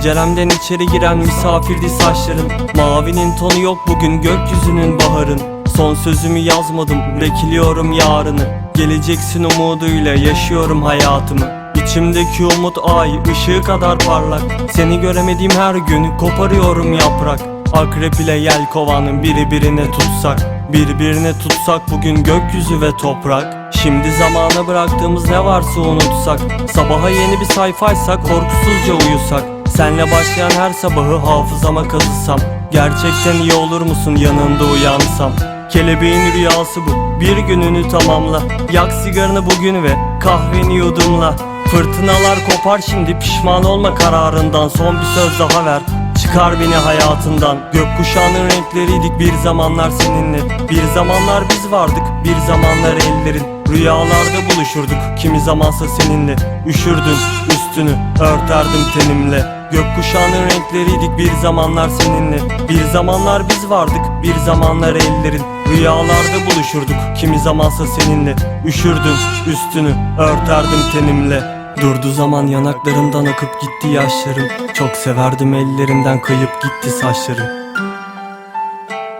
Penceremden içeri giren misafirdi saçların Mavinin tonu yok bugün gökyüzünün baharın. Son sözümü yazmadım bekliyorum yarını. Geleceksin umuduyla yaşıyorum hayatımı. İçimdeki umut ay ışığı kadar parlak. Seni göremediğim her gün koparıyorum yaprak. Akrep ile yelkovanın biri birine tutsak. Birbirine tutsak bugün gökyüzü ve toprak. Şimdi zamana bıraktığımız ne varsa unutsak. Sabaha yeni bir sayfaysa korkusuzca uyusak Senle başlayan her sabahı hafızama kazısam. Gerçekten iyi olur musun yanında uyansam? Kelebeğin rüyası bu bir gününü tamamla. Yak sigaranı bugün ve kahveni yudumla. Fırtınalar kopar şimdi pişman olma kararından. Son bir söz daha ver Çıkar beni hayatından. Gökkuşağının renkleriydik bir zamanlar seninle. Bir zamanlar biz vardık bir zamanlar ellerin. Rüyalarda buluşurduk kimi zamansa seninle. Üşürdün üstünü örterdim tenimle Gökkuşağının renkleriydik bir zamanlar seninle. Bir zamanlar biz vardık bir zamanlar ellerin. Rüyalarda buluşurduk kimi zamansa seninle. Üşürdün üstünü örterdim tenimle. Durdu zaman yanaklarımdan akıp gitti yaşlarım. Çok severdim ellerimden kayıp gitti saçlarım.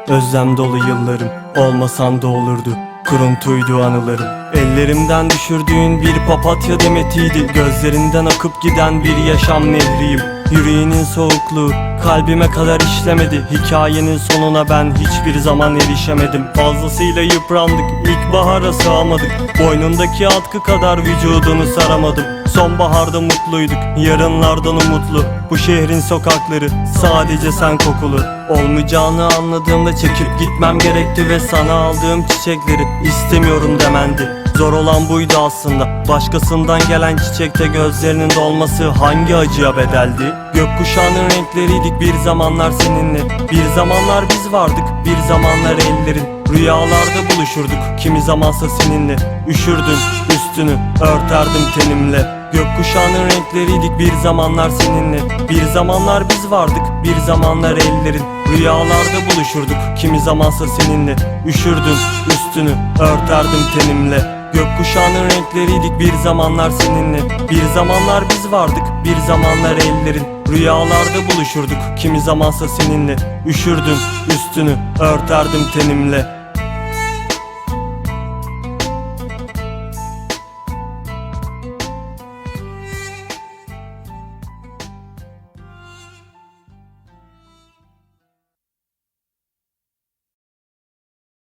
Özlem dolu yıllarım Olmasan da olurdu. Kuruntuydu anılarım. Ellerimden düşürdüğün bir papatya demetiydi. Gözlerinden akıp giden bir yaşam nehriyim Yüreğinin soğukluğu kalbime kadar işlemedi. Hikayenin sonuna ben hiçbir zaman erişemedim. Fazlasıyla yıprandık ilkbahara sığamadık. Boynundaki atkı kadar vücudunu saramadım. Sonbaharda mutluyduk yarınlardan umutlu. Bu şehrin sokakları sadece sen kokulu. Olmayacağını anladığımda çekip gitmem gerekti Ve sana aldığım çiçekleri istemiyorum demendi Zor olan buydu aslında. Başkasından gelen çiçekte gözlerinin dolması hangi acıya bedeldi? Gökkuşağının renkleriydik bir zamanlar seninle. Bir zamanlar biz vardık bir zamanlar ellerin. Rüyalarda buluşurduk kimi zamansa seninle. Üşürdün üstünü örterdim tenimle. Gökkuşağının renkleriydik bir zamanlar seninle. Bir zamanlar biz vardık bir zamanlar ellerin. Rüyalarda buluşurduk kimi zamansa seninle. Üşürdün üstünü örterdim tenimle Gökkuşağının renkleriydik bir zamanlar seninle. Bir zamanlar biz vardık bir zamanlar ellerin. Rüyalarda buluşurduk kimi zamansa seninle. Üşürdün üstünü örterdim tenimle